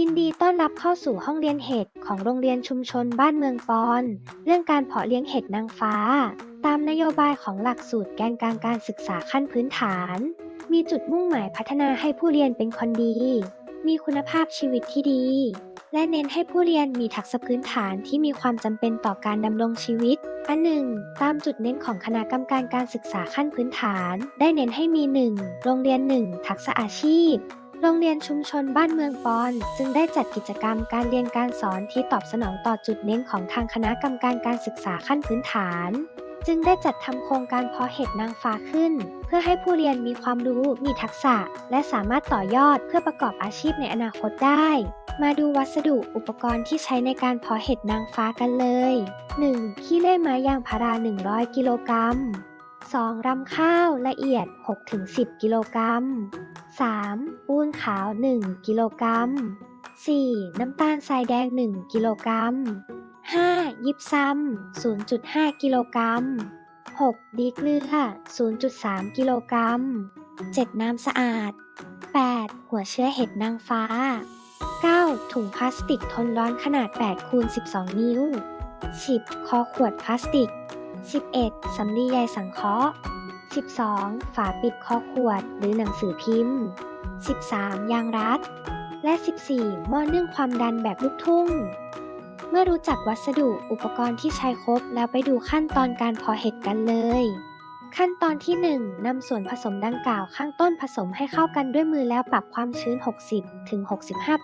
ยินดีต้อนรับเข้าสู่ห้องเรียนเห็ดของโรงเรียนชุมชนบ้านเมืองปอน เรื่องการเพาะเลี้ยงเห็ดนางฟ้า ตามนโยบายของหลักสูตรแกนกลางการศึกษาขั้นพื้นฐาน มีจุดมุ่งหมายพัฒนาให้ผู้เรียนเป็นคนดี มีคุณภาพชีวิตที่ดี และเน้นให้ผู้เรียนมีทักษะพื้นฐานที่มีความจำเป็นต่อการดำรงชีวิต อันหนึ่งตามจุดเน้นของคณะกรรมการการศึกษาขั้นพื้นฐาน ได้เน้นให้มี 1. โรงเรียน 1 ทักษะอาชีพโรงเรียนชุมชนบ้านเมืองปอน จึงได้จัดกิจกรรมการเรียนการสอนที่ตอบสนองต่อจุดเน้นของทางคณะกรรมการการศึกษาขั้นพื้นฐาน จึงได้จัดทำโครงการเพาะเห็ดนางฟ้าขึ้น เพื่อให้ผู้เรียนมีความรู้มีทักษะ และสามารถต่อยอดเพื่อประกอบอาชีพในอนาคตได้ มาดูวัสดุอุปกรณ์ที่ใช้ในการเพาะเห็ดนางฟ้ากันเลย 1. ขี้เลื่อยไม้ยางพารา 100 กิโลกรัม 2. รำข้าวละเอียด 6-10 กิโลกรัม 3. ปูนขาว 1 กิโลกรัม 4. น้ำตาลทรายแดง 1 กิโลกรัม 5. ยิบซ้ำ0.5 กิโลกรัม 6. ดีเกลือ 0.3 กิโลกรัม 7. น้ำสะอาด 8. หัวเชื้อเห็ดนางฟ้า 9. ถุงพลาสติกทนร้อนขนาด8คูณ12 นิ้ว 10. คอขวดพลาสติก 11. สำลีใยสังเคราะห์ 12. ฝาปิดคอขวดหรือหนังสือพิมพ์ 13. ยางรัด และ 14. หม้อนึ่งความดันแบบลูกทุ่ง เมื่อรู้จักวัสดุอุปกรณ์ที่ใช้ครบแล้วไปดูขั้นตอนการเพาะเห็ดกันเลย ขั้นตอนที่ 1นำส่วนผสมดังกล่าวข้างต้นผสมให้เข้ากันด้วยมือแล้วปรับความชื้น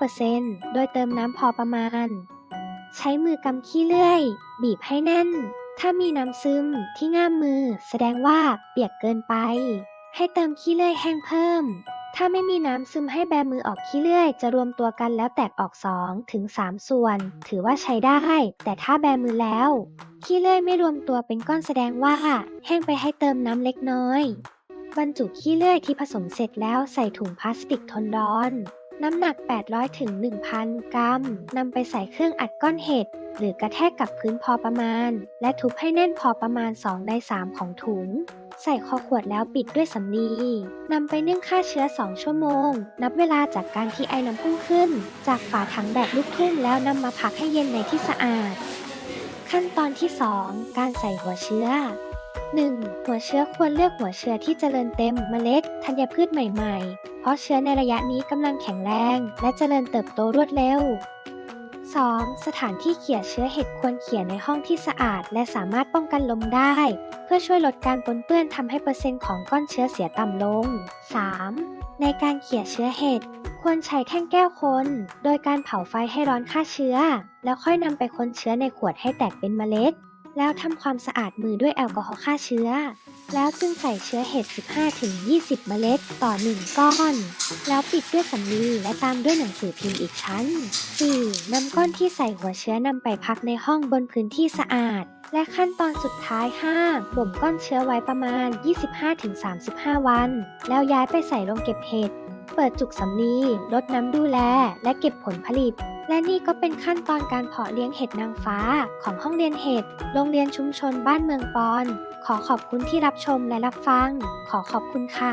60-65%โดยเติมน้ำพอประมาณ ใช้มือกำขี้เลื่อย บีบให้แน่น ถ้ามีน้ำซึมที่ง่ามมือ แสดงว่าเปียกเกินไป ให้เติมขี้เลื่อยแห้งเพิ่ม ถ้าไม่มีน้ำซึมให้แบมือออกขี้เลื่อย จะรวมตัวกันแล้วแตกออก2ถึง3ส่วน ถือว่าใช้ได้ แต่ถ้าแบมือแล้ว ขี้เลื่อยไม่รวมตัวเป็นก้อนแสดงว่าแห้งไปให้เติมน้ำเล็กน้อย บรรจุขี้เลื่อยที่ผสมเสร็จแล้วใส่ถุงพลาสติกทนร้อน น้ำหนัก 800ถึง1,000 กรัมนำไปใส่เครื่องอัดก้อนเห็ดหรือกระแทกกับพื้นพอประมาณ และทุบให้แน่นพอประมาณ2ใน3ของถุง ใส่คอขวดแล้วปิดด้วยสำลีนำไปนึ่งฆ่าเชื้อ 2 ชั่วโมง นับเวลาจากการที่ไอน้ำพุ่งขึ้น จากฝาถังแบบลูกทุ่งแล้วนำมาพักให้เย็นในที่สะอาด ขั้นตอนที่ 2 การใส่หัวเชื้อ 1. หัวเชื้อควรเลือกหัวเชื้อที่เจริญเต็มเมล็ดธัญพืชใหม่ ๆ เพราะเชื้อในระยะนี้กำลังแข็งแรง และเจริญเติบโตรวดเร็ว 2. สถานที่เขี่ยเชื้อเห็ดควรเขี่ยในห้องที่สะอาด และสามารถป้องกันลมได้ เพื่อช่วยลดการปนเปื้อนทำให้เปอร์เซ็นต์ของก้อนเชื้อเสียต่ำลง 3. ในการเขี่ยเชื้อเห็ดควรใช้แท่งแก้วคน โดยการเผาไฟให้ร้อนฆ่าเชื้อ แล้วค่อยนำไปคนเชื้อในขวดให้แตกเป็นเมล็ด แล้วทำความสะอาดมือด้วยแอลกอฮอล์ฆ่าเชื้อ แล้วจึงใส่เชื้อเห็ด 15-20 เมล็ดต่อ 1 ก้อน แล้วปิดด้วยสำลีและตามด้วยหนังสือพิมพ์อีกชั้น 4. นำก้อนที่ใส่หัวเชื้อนำไปพักในห้องบนพื้นที่สะอาด และขั้นตอนสุดท้าย 5. บ่มก้อนเชื้อไว้ประมาณ 25-35 วัน แล้วย้ายไปใส่ลงเก็บเห็ด เปิดจุกสำลีลดน้ำดูแล และเก็บผลผลิต และนี่ก็เป็นขั้นตอนการเพาะเลี้ยงเห็ดนางฟ้าของห้องเรียนเห็ด โรงเรียนชุมชนบ้านเมืองปอน ขอขอบคุณที่รับชมและรับฟัง ขอขอบคุณค่ะ